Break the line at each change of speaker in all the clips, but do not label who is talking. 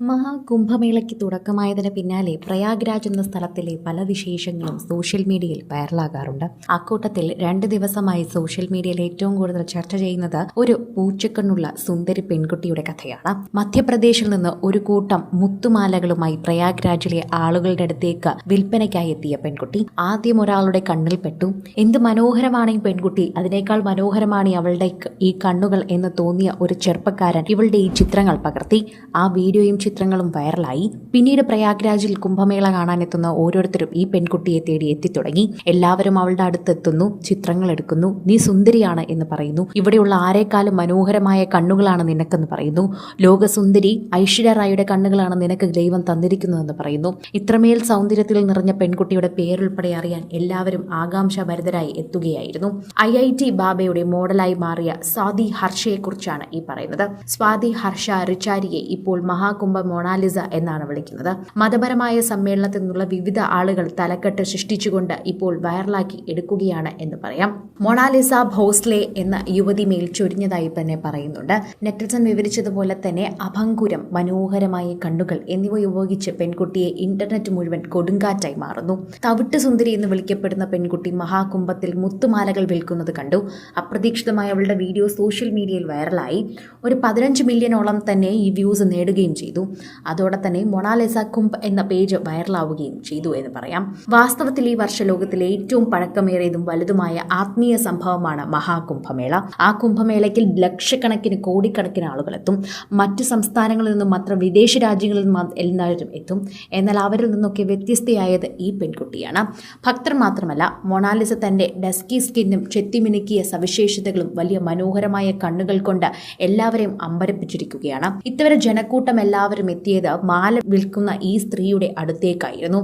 മഹാകുംഭമേളയ്ക്ക് തുടക്കമായതിന് പിന്നാലെ പ്രയാഗ്രാജ് എന്ന സ്ഥലത്തിലെ പല വിശേഷങ്ങളും സോഷ്യൽ മീഡിയയിൽ വൈറലാകാറുണ്ട്. അക്കൂട്ടത്തിൽ രണ്ട് ദിവസമായി സോഷ്യൽ മീഡിയയിൽ ഏറ്റവും കൂടുതൽ ചർച്ച ചെയ്യുന്നത് ഒരു പൂച്ചക്കണ്ണുള്ള സുന്ദരി പെൺകുട്ടിയുടെ കഥയാണ്. മധ്യപ്രദേശിൽ നിന്ന് ഒരു കൂട്ടം മുത്തുമാലകളുമായി പ്രയാഗ്രാജിലെ ആളുകളുടെ അടുത്തേക്ക് വിൽപ്പനയ്ക്കായി എത്തിയ പെൺകുട്ടി ആദ്യം ഒരാളുടെ കണ്ണിൽ പെട്ടു. എന്ത് മനോഹരമാണ് ഈ പെൺകുട്ടി? അതിനേക്കാൾ മനോഹരമാണ് അവളുടെ ഈ കണ്ണുകൾ എന്ന് തോന്നിയ ഒരു ചെറുപ്പക്കാരൻ ഇവളുടെ ഈ ചിത്രങ്ങൾ പകർത്തി. ആ വീഡിയോയും ചിത്രങ്ങളും വൈറലായി. പിന്നീട് പ്രയാഗ്രാജിൽ കുംഭമേള കാണാനെത്തുന്ന ഓരോരുത്തരും ഈ പെൺകുട്ടിയെ തേടി എത്തിത്തുടങ്ങി. എല്ലാവരും അവളുടെ അടുത്തെത്തുന്നു ചിത്രങ്ങൾ എടുക്കുന്നു. നീ സുന്ദരിയാണ് എന്ന് പറയുന്നു. ഇവിടെയുള്ള ആരെക്കാളും മനോഹരമായ കണ്ണുകളാണ് നിനക്കെന്ന് പറയുന്നു. ലോകസുന്ദരി ഐശ്വര്യ റായിയുടെ കണ്ണുകളാണ് നിനക്ക് ദൈവം തന്നിരിക്കുന്നതെന്ന് പറയുന്നു. ഇത്രമേൽ സൗന്ദര്യത്തിൽ നിറഞ്ഞ പെൺകുട്ടിയുടെ പേരുൾപ്പെടെ അറിയാൻ എല്ലാവരും ആകാംക്ഷഭരിതരായി എത്തുകയായിരുന്നു. ഐ ഐ ടി ബാബയുടെ മോഡലായി മാറിയ സ്വാതി ഹർഷയെക്കുറിച്ചാണ് ഈ പറയുന്നത്. സ്വാതി ഹർഷ റിച്ചാരിയെ ഇപ്പോൾ മഹാകുംഭ മൊണാലിസ എന്നാണ് വിളിക്കുന്നത്. മതപരമായ സമ്മേളനത്തിൽ നിന്നുള്ള വിവിധ ആളുകൾ തലക്കെട്ട് സൃഷ്ടിച്ചുകൊണ്ട് ഇപ്പോൾ വൈറലാക്കി എടുക്കുകയാണ് എന്ന് പറയാം. മൊണാലിസ ഭോസ്ലെ എന്ന യുവതി മേൽ ചൊരിഞ്ഞതായി തന്നെ പറയുന്നുണ്ട്. നെറ്റിസൺ വിവരിച്ചതുപോലെ തന്നെ അഭങ്കുരം മനോഹരമായ കണ്ണുകൾ എന്നിവ ഉപയോഗിച്ച് പെൺകുട്ടിയെ ഇന്റർനെറ്റ് മുഴുവൻ കൊടുങ്കാറ്റായി മാറുന്നു. തവിട്ട് സുന്ദരി എന്ന് വിളിക്കപ്പെടുന്ന പെൺകുട്ടി മഹാകുംഭത്തിൽ മുത്തുമാലകൾ വിൽക്കുന്നത് കണ്ടു. അപ്രതീക്ഷിതമായ അവളുടെ വീഡിയോ സോഷ്യൽ മീഡിയയിൽ വൈറലായി. ഒരു പതിനഞ്ച് മില്യണോളം തന്നെ ഈ വ്യൂസ് നേടുകയും ചെയ്തു. അതോടെ തന്നെ മൊണാലിസ കുംഭ് എന്ന പേജ് വൈറലാവുകയും ചെയ്തു എന്ന് പറയാം. വാസ്തവത്തിൽ ഈ വർഷ വർഷലോകത്തിലെ ഏറ്റവും പഴക്കമേറിയതും വലുതുമായ ആത്മീയ സംഭവമാണ് മഹാകുംഭമേള. ആ കുംഭമേളയ്ക്ക് ലക്ഷക്കണക്കിന് കോടിക്കണക്കിന് ആളുകൾ എത്തും. മറ്റു സംസ്ഥാനങ്ങളിൽ നിന്നും മാത്രം വിദേശ രാജ്യങ്ങളിൽ നിന്നും എല്ലാവരും എത്തും. എന്നാൽ അവരിൽ നിന്നൊക്കെ വ്യത്യസ്തയായത് ഈ പെൺകുട്ടിയാണ്. ഭക്തർ മാത്രമല്ല മൊണാലിസ തന്റെ ഡസ്കി സ്കിന്നും ചെത്തിമിനുക്കിയ സവിശേഷതകളും വലിയ മനോഹരമായ കണ്ണുകൾ കൊണ്ട് എല്ലാവരെയും അമ്പരപ്പിച്ചിരിക്കുകയാണ്. ഇത്തവരെ ജനക്കൂട്ടം എല്ലാവരും എത്തിയത് മാല വിൽക്കുന്ന ഈ സ്ത്രീയുടെ അടുത്തേക്കായിരുന്നു.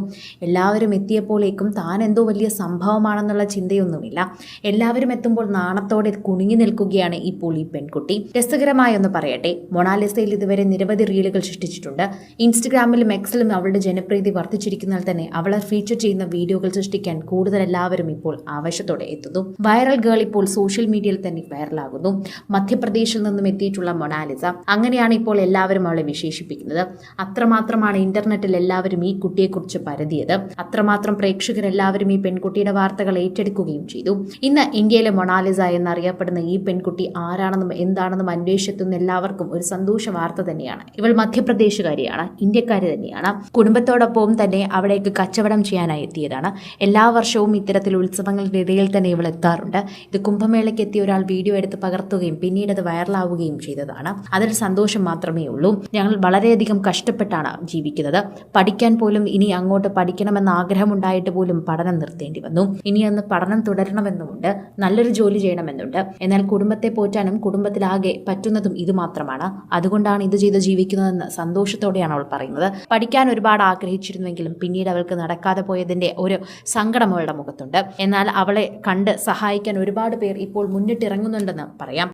എല്ലാവരും എത്തിയപ്പോഴേക്കും താൻ എന്തോ വലിയ സംഭവമാണെന്നുള്ള ചിന്തയൊന്നുമില്ല. എല്ലാവരും എത്തുമ്പോൾ നാണത്തോടെ കുണിങ്ങി നിൽക്കുകയാണ് ഇപ്പോൾ ഈ പെൺകുട്ടി. രസകരമായൊന്ന് പറയട്ടെ മൊണാലിസയിൽ ഇതുവരെ നിരവധി റീലുകൾ സൃഷ്ടിച്ചിട്ടുണ്ട്. ഇൻസ്റ്റഗ്രാമിലും എക്സിലും അവളുടെ ജനപ്രീതി വർദ്ധിച്ചിരിക്കുന്നതിൽ തന്നെ അവളെ ഫീച്ചർ ചെയ്യുന്ന വീഡിയോകൾ സൃഷ്ടിക്കാൻ കൂടുതൽ എല്ലാവരും ഇപ്പോൾ ആവശ്യത്തോടെ എത്തുന്നു. വൈറൽ ഗേൾ ഇപ്പോൾ സോഷ്യൽ മീഡിയയിൽ തന്നെ വൈറലാകുന്നു മധ്യപ്രദേശിൽ നിന്നും എത്തിയിട്ടുള്ള മൊണാലിസ. അങ്ങനെയാണ് ഇപ്പോൾ എല്ലാവരും അവളെ വിശേഷിപ്പിക്കുന്നത്. അത്രമാത്രമാണ് ഇന്റർനെറ്റിൽ എല്ലാവരും ഈ കുട്ടിയെക്കുറിച്ച് പരതിയത്. അത്രമാത്രം പ്രേക്ഷകർ എല്ലാവരും ഈ പെൺകുട്ടിയുടെ വാർത്തകൾ ഏറ്റെടുക്കുകയും ചെയ്തു. ഇന്ന് ഇന്ത്യയിലെ മൊണാലിസ എന്നറിയപ്പെടുന്ന ഈ പെൺകുട്ടി ആരാണെന്നും എന്താണെന്നും അന്വേഷിച്ചെത്തുന്ന എല്ലാവർക്കും ഒരു സന്തോഷ വാർത്ത തന്നെയാണ്. ഇവൾ മധ്യപ്രദേശുകാരിയാണ് ഇന്ത്യക്കാരി തന്നെയാണ്. കുടുംബത്തോടൊപ്പം തന്നെ അവിടേക്ക് കച്ചവടം ചെയ്യാനായി എത്തിയതാണ്. എല്ലാ വർഷവും ഇത്തരത്തിൽ ഉത്സവങ്ങളുടെ ഇടയിൽ തന്നെ ഇവൾ എത്താറുണ്ട്. ഇത് കുംഭമേളയ്ക്ക് എത്തിയ ഒരാൾ വീഡിയോ എടുത്ത് പകർത്തുകയും പിന്നീട് അത് വൈറലാവുകയും ചെയ്തതാണ്. അതിൽ സന്തോഷം മാത്രമേ ഉള്ളൂ. ഞങ്ങൾ വളരെയധികം കഷ്ടപ്പെട്ടാണ് ജീവിക്കുന്നത്. പഠിക്കാൻ പോലും ഇനി അങ്ങോട്ട് പഠിക്കണമെന്ന ആഗ്രഹമുണ്ടായിട്ട് പോലും പഠനം നിർത്തേണ്ടി വന്നു. ഇനി അന്ന് പഠനം തുടരണമെന്നുമുണ്ട്. നല്ലൊരു ജോലി ചെയ്യണമെന്നുണ്ട്. എന്നാൽ കുടുംബത്തെ പോറ്റാനും കുടുംബത്തിലാകെ പറ്റുന്നതും ഇത് മാത്രമാണ്. അതുകൊണ്ടാണ് ഇത് ചെയ്ത് ജീവിക്കുന്നതെന്ന് സന്തോഷത്തോടെയാണ് അവൾ പറയുന്നത്. പഠിക്കാൻ ഒരുപാട് ആഗ്രഹിച്ചിരുന്നുവെങ്കിലും പിന്നീട് അവൾക്ക് നടക്കാതെ പോയതിന്റെ ഒരു സങ്കടം അവളുടെ മുഖത്തുണ്ട്. എന്നാൽ അവളെ കണ്ട് സഹായിക്കാൻ ഒരുപാട് പേർ ഇപ്പോൾ മുന്നിട്ടിറങ്ങുന്നുണ്ടെന്ന് പറയാം.